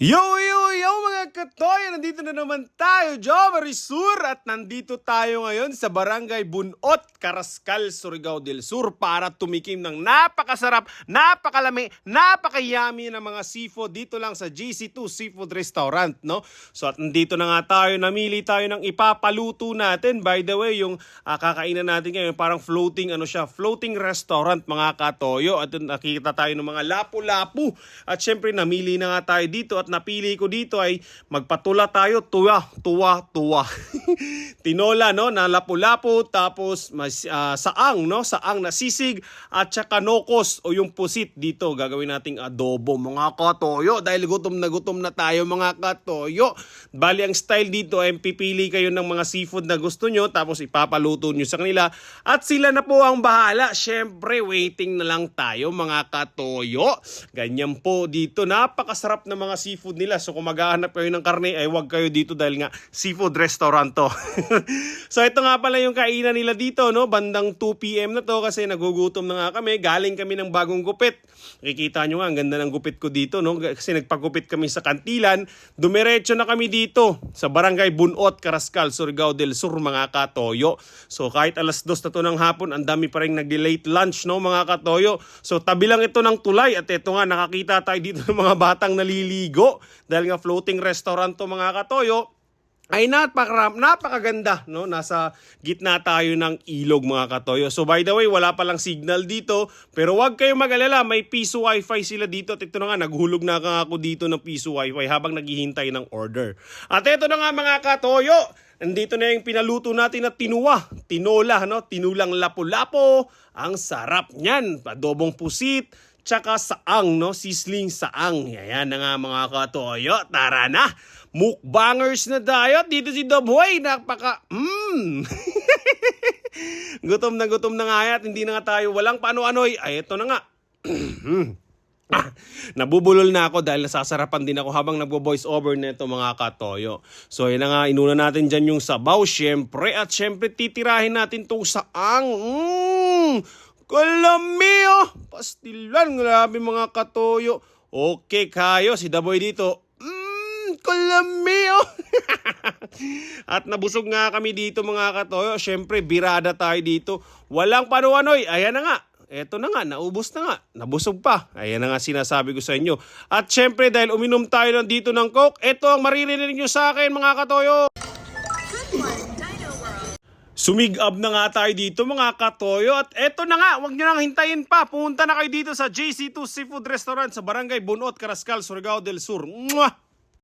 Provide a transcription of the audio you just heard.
Yo, yo, mga katoy! Nandito na naman tayo, Jo Marisur! At nandito tayo ngayon sa Barangay Bunot, Carascal, Surigao del Sur para tumikim ng napakasarap, napakalami, napakayami ng mga seafood dito lang sa GC2 Seafood Restaurant, no? So at nandito na nga tayo, namili tayo ng ipapaluto natin. By the way, yung ah, kakainan natin ngayon, parang floating, ano siya, floating restaurant mga katoyo. At nakikita tayo ng mga lapu-lapu. At syempre, namili na nga tayo dito at napili ko dito ay magpatula tayo, tuwa, tuwa, tuwa. Tinola, no, na lapu-lapu, tapos mas, ah, saang, no, saang na sisig, at saka nokos o yung pusit dito. Gagawin nating adobo, mga katoyo. Dahil gutom na gutom na tayo, mga katoyo. Bali, ang style dito ay pipili kayo ng mga seafood na gusto nyo, tapos ipapaluto nyo sa kanila. At sila na po ang bahala. Syempre, waiting na lang tayo, mga katoyo. Ganyan po dito. Napakasarap na mga seafood nila. So, kung maghahanap kayo ng karne, ay wag kayo dito dahil nga seafood restaurant to. so, ito nga pala yung kainan nila dito, no? Bandang 2 p.m. na to kasi nagugutom na nga kami. Galing kami ng bagong gupit. Kikita nyo nga, ang ganda ng gupit ko dito, no? Kasi nagpagupit kami sa kantilan. Dumiretso na kami dito sa Barangay Bunot, Carascal, Surigao del Sur, mga katoyo. So, kahit alas dos na to ng hapon, ang dami pa rin nag-late lunch, no, mga katoyo. So, tabi lang ito ng tulay at ito nga, nakakita tayo dito ng mga batang naliligo. Dahil nga floating restaurant to, mga katoyo ay napaka, napakaganda, no? Nasa gitna tayo ng ilog mga katoyo. So by the way, wala palang signal dito, pero wag kayong mag-alala, may piso wifi sila dito. At ito na nga, naghulog na nga ako dito ng piso wifi habang naghihintay ng order. At ito na nga mga katoyo, nandito na yung pinaluto natin na tinuwa, tinola, no? Tinulang lapu-lapo, ang sarap niyan, adobong pusit, tsaka saang, no? Sisling saang. Yan na nga mga katoyo. Tara na! Mukbangers na tayo. Dito si Dobhoy. Napaka... Mmm! gutom na gutom na nga yan. Hindi na nga tayo walang paano-anoy. Ay, eto na nga. Ah, nabubulol na ako dahil nasasarapan din ako habang nagbo-voice over nito mga katoyo. So yun na nga, inuna natin dyan yung sabaw, syempre. At syempre, titirahin natin tong saang. Mmm! Kalamio! Pastilan, grabe mga katoyo. Okay kayo, si Daboy dito. Mmm, kalamio! At nabusog nga kami dito mga katoyo. Syempre, birada tayo dito. Walang panuanoy. Ayan na nga. Eto na nga, naubos na nga. Nabusog pa. Ayan na nga sinasabi ko sa inyo. At syempre, dahil uminom tayo dito ng coke, eto ang maririnig nyo sa akin mga katoyo. Sumigab na nga tayo dito mga katoyo at eto na nga, wag nyo nang hintayin pa. Pumunta na kayo dito sa JC2 Seafood Restaurant sa Barangay Bunot, Carascal, Surigao del Sur. Mwah!